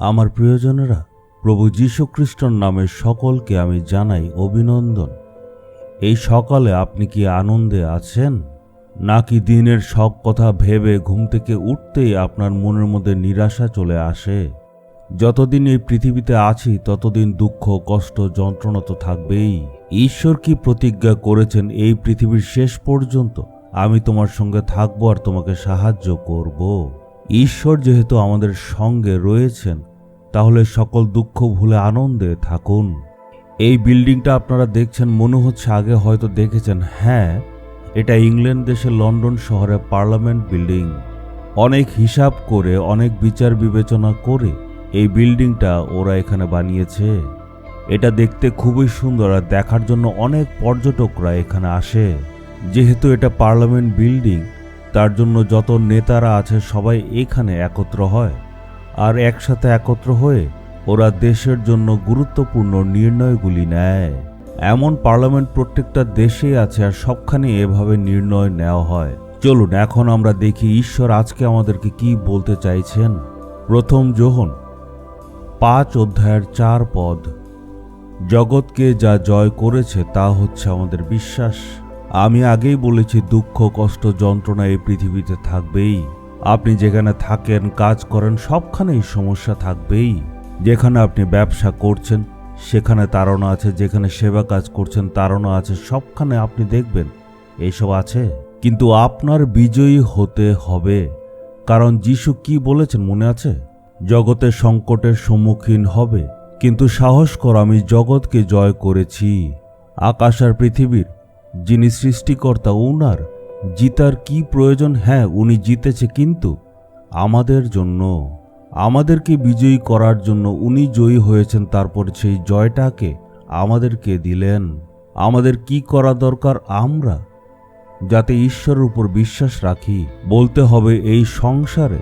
আমার প্রিয়জনেরা, প্রভু যীশু খ্রিস্টর নামে সকলকে আমি জানাই অভিনন্দন। এই সকালে আপনি কি আনন্দে আছেন? নাকি দিনের সব কথা ভেবে ঘুম থেকে উঠতেই আপনার মনের মধ্যে নিরাশা চলে আসে? যতদিন এই পৃথিবীতে আছি, ততদিন দুঃখ, কষ্ট, যন্ত্রণা তো থাকবেই। ঈশ্বর কি প্রতিজ্ঞা করেছেন এই পৃথিবীর শেষ পর্যন্ত? আমি তোমার সঙ্গে থাকব আর তোমাকে সাহায্য করব। ঈশ্বর যেহেতু আমাদের সঙ্গে রয়েছেন তাহলে সকল দুঃখ ভুলে আনন্দে থাকুন। এই বিল্ডিংটা আপনারা দেখছেন, মনে হচ্ছে আগে হয়তো দেখেছেন। হ্যাঁ এটা ইংল্যান্ড দেশের লন্ডন শহরে পার্লামেন্ট বিল্ডিং। অনেক হিসাব করে, অনেক বিচার বিবেচনা করে এই বিল্ডিংটা ওরা এখানে বানিয়েছে। এটা দেখতে খুবই সুন্দর আর দেখার জন্য অনেক পর্যটকরা এখানে আসে। যেহেতু এটা পার্লামেন্ট বিল্ডিং, তার জন্য যত নেতারা আছে সবাই এখানে একত্র হয়। আর একসাথে একত্র হয়ে ওরা দেশের জন্য গুরুত্বপূর্ণ নির্ণয়গুলি নেয়। এমন পার্লামেন্ট প্রত্যেকটা দেশেই আছে আর সবখানে এভাবে নির্ণয় নেওয়া হয়। চলুন, এখন আমরা দেখি ঈশ্বর আজকে আমাদেরকে কি বলতে চাইছেন। প্রথম যোহন পাঁচ অধ্যায়ের চার পদ। জগৎকে যা জয় করেছে তা হচ্ছে আমাদের বিশ্বাস। আমি আগেই বলেছি, দুঃখ, কষ্ট, যন্ত্রণা এই পৃথিবীতে থাকবেই। আপনি যেখানে থাকেন, কাজ করেন সবখানেই সমস্যা থাকবেই। যেখানে আপনি ব্যবসা করছেন, সেখানে তাড়না আছে। যেখানে সেবা কাজ করছেন, তাড়না আছে। সবখানে আপনি দেখবেন এইসব আছে। কিন্তু আপনার বিজয়ী হতে হবে। কারণ যিশু কি বলেছেন মনে আছে? জগতে সংকটের সম্মুখীন হবে। কিন্তু সাহস কর, আমি জগৎকে জয় করেছি। আকাশ আর পৃথিবীর যিনি সৃষ্টিকর্তা উনার জিতার কি প্রয়োজন? হ্যাঁ উনি জিতেছে কিন্তু আমাদের জন্য। আমাদেরকে বিজয়ী করার জন্য উনি জয়ী হয়েছেন, তারপর সেই জয়টাকে আমাদেরকে দিলেন। আমাদের কি করা দরকার আমরা? যাতে ঈশ্বরের উপর বিশ্বাস রাখি। বলতে হবে, এই সংসারে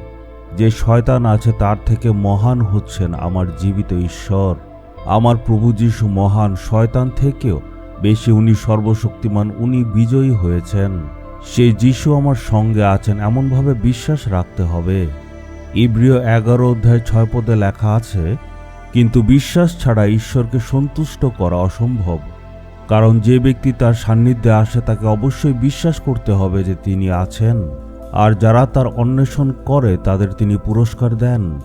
যে শয়তান আছে, তার থেকে মহান হচ্ছেন আমার জীবিত ঈশ্বর। আমার প্রভু যিশু মহান শয়তান থেকেও বেশি উনি সর্বশক্তিমান, উনি বিজয়ী হয়েছেন। সেই যিশু আমার সঙ্গে আছেন, এমনভাবে বিশ্বাস রাখতে হবে। ইব্রিয় এগারো অধ্যায় ছয় পদে লেখা আছে, কিন্তু বিশ্বাস ছাড়া ঈশ্বরকে সন্তুষ্ট করা অসম্ভব, কারণ যে ব্যক্তি তার সান্নিধ্যে আসে, তাকে অবশ্যই বিশ্বাস করতে হবে যে তিনি আছেন, আর যারা তার অন্বেষণ করে, তাদের তিনি পুরস্কার দেন।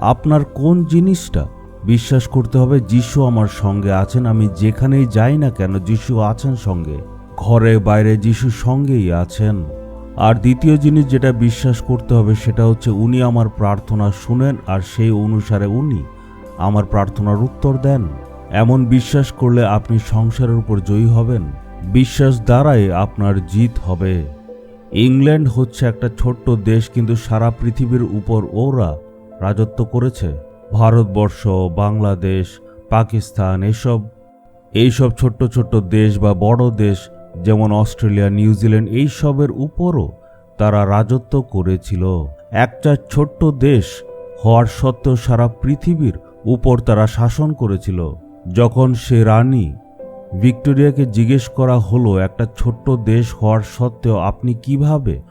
আপনার কোন জিনিসটা? বিশ্বাস করতে হবে, যিশু আমার সঙ্গে আছেন, আমি যেখানেই যাই না কেন, যিশু আছেন সঙ্গে। ঘরে বাইরে যিশু সঙ্গেই আছেন। আর দ্বিতীয় জিনিস যেটা বিশ্বাস করতে হবে সেটা হচ্ছে উনি আমার প্রার্থনা শুনেন আর সেই অনুসারে উনি আমার প্রার্থনার উত্তর দেন। এমন বিশ্বাস করলে আপনি সংসারের উপর জয়ী হবেন। বিশ্বাস দ্বারাই আপনার জিত হবে। ইংল্যান্ড হচ্ছে একটা ছোট্ট দেশ কিন্তু সারা পৃথিবীর উপর ওরা রাজত্ব করেছে। ভারতবর্ষ, বাংলাদেশ, পাকিস্তান, এসব, এইসব ছোট্ট ছোট্ট দেশ বা বড় দেশ যেমন অস্ট্রেলিয়া নিউজিল্যান্ড এইসবের উপরও তারা রাজত্ব করেছিল। একটা ছোট্ট দেশ হওয়ার সত্ত্বেও সারা পৃথিবীর উপর তারা শাসন করেছিল। যখন সে রানী ভিক্টোরিয়াকে জিজ্ঞেস করা হলো, একটা ছোট্ট দেশ হওয়ার সত্ত্বেও আপনি কীভাবে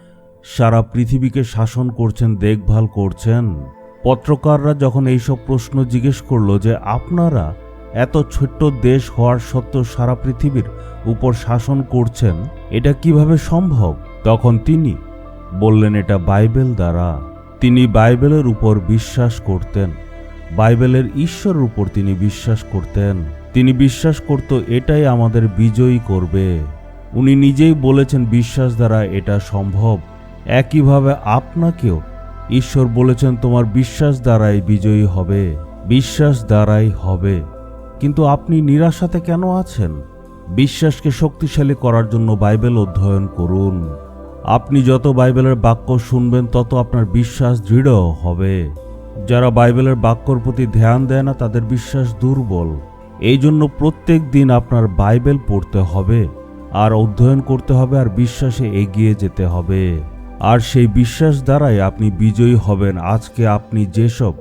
সারা পৃথিবীকে শাসন করছেন, দেখভাল করছেন? পত্রকাররা যখন এইসব প্রশ্ন জিজ্ঞেস করল যে, আপনারা এত ছোট্ট দেশ হওয়ার সত্ত্বেও সারা পৃথিবীর উপর শাসন করছেন, এটা কীভাবে সম্ভব? তখন তিনি বললেন, এটা বাইবেল দ্বারা। তিনি বাইবেলের উপর বিশ্বাস করতেন। বাইবেলের ঈশ্বরের উপর তিনি বিশ্বাস করতেন। তিনি বিশ্বাস করত, এটাই আমাদের বিজয়ী করবে। উনি নিজেই বলেছেন, বিশ্বাস দ্বারা এটা সম্ভব। একইভাবে আপনাকেও ঈশ্বর বলেছেন, তোমার বিশ্বাস দ্বারাই বিজয়ী হবে। বিশ্বাস দ্বারাই হবে। কিন্তু আপনি নিরাশাতে কেন আছেন? বিশ্বাসকে শক্তিশালী করার জন্য বাইবেল অধ্যয়ন করুন। আপনি যত বাইবেলের বাক্য শুনবেন, তত আপনার বিশ্বাস দৃঢ় হবে। যারা বাইবেলের বাক্যর প্রতি ধ্যান দেয় না, তাদের বিশ্বাস দুর্বল। এই জন্য প্রত্যেক দিন আপনার বাইবেল পড়তে হবে, আর অধ্যয়ন করতে হবে, আর বিশ্বাসে এগিয়ে যেতে হবে। আর সেই বিশ্বাস দ্বারাই আপনি বিজয়ী হবেন। আজকে আপনি যেসব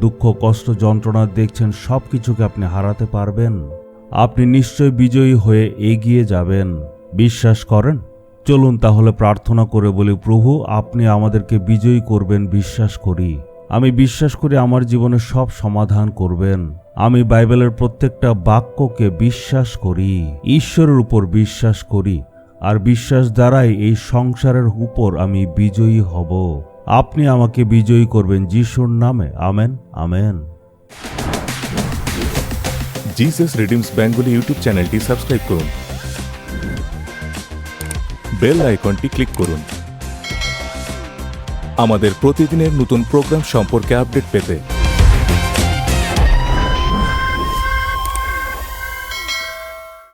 দুঃখ, কষ্ট, যন্ত্রণা দেখছেন সব কিছুকে আপনি হারাতে পারবেন। আপনি নিশ্চয় বিজয়ী হয়ে এগিয়ে যাবেন। বিশ্বাস করেন? চলুন তাহলে প্রার্থনা করে বলি, প্রভু, আপনি আমাদেরকে বিজয়ী করবেন, বিশ্বাস করি। আমি বিশ্বাস করি আমার জীবনে সব সমাধান করবেন। আমি বাইবেলের প্রত্যেকটা বাক্যকে বিশ্বাস করি, ঈশ্বরের উপর বিশ্বাস করি, আর বিশ্বাস দ্বারাই এই সংসারের উপর আমি বিজয়ী হব। আপনি আমাকে বিজয়ী করবেন যিশুর নামে। Amen amen. Jesus redeems Bengali YouTube চ্যানেলটি সাবস্ক্রাইব করুন। বেল আইকনটি ক্লিক করুন। আমাদের প্রতিদিনের নতুন প্রোগ্রাম সম্পর্কে আপডেট পেতে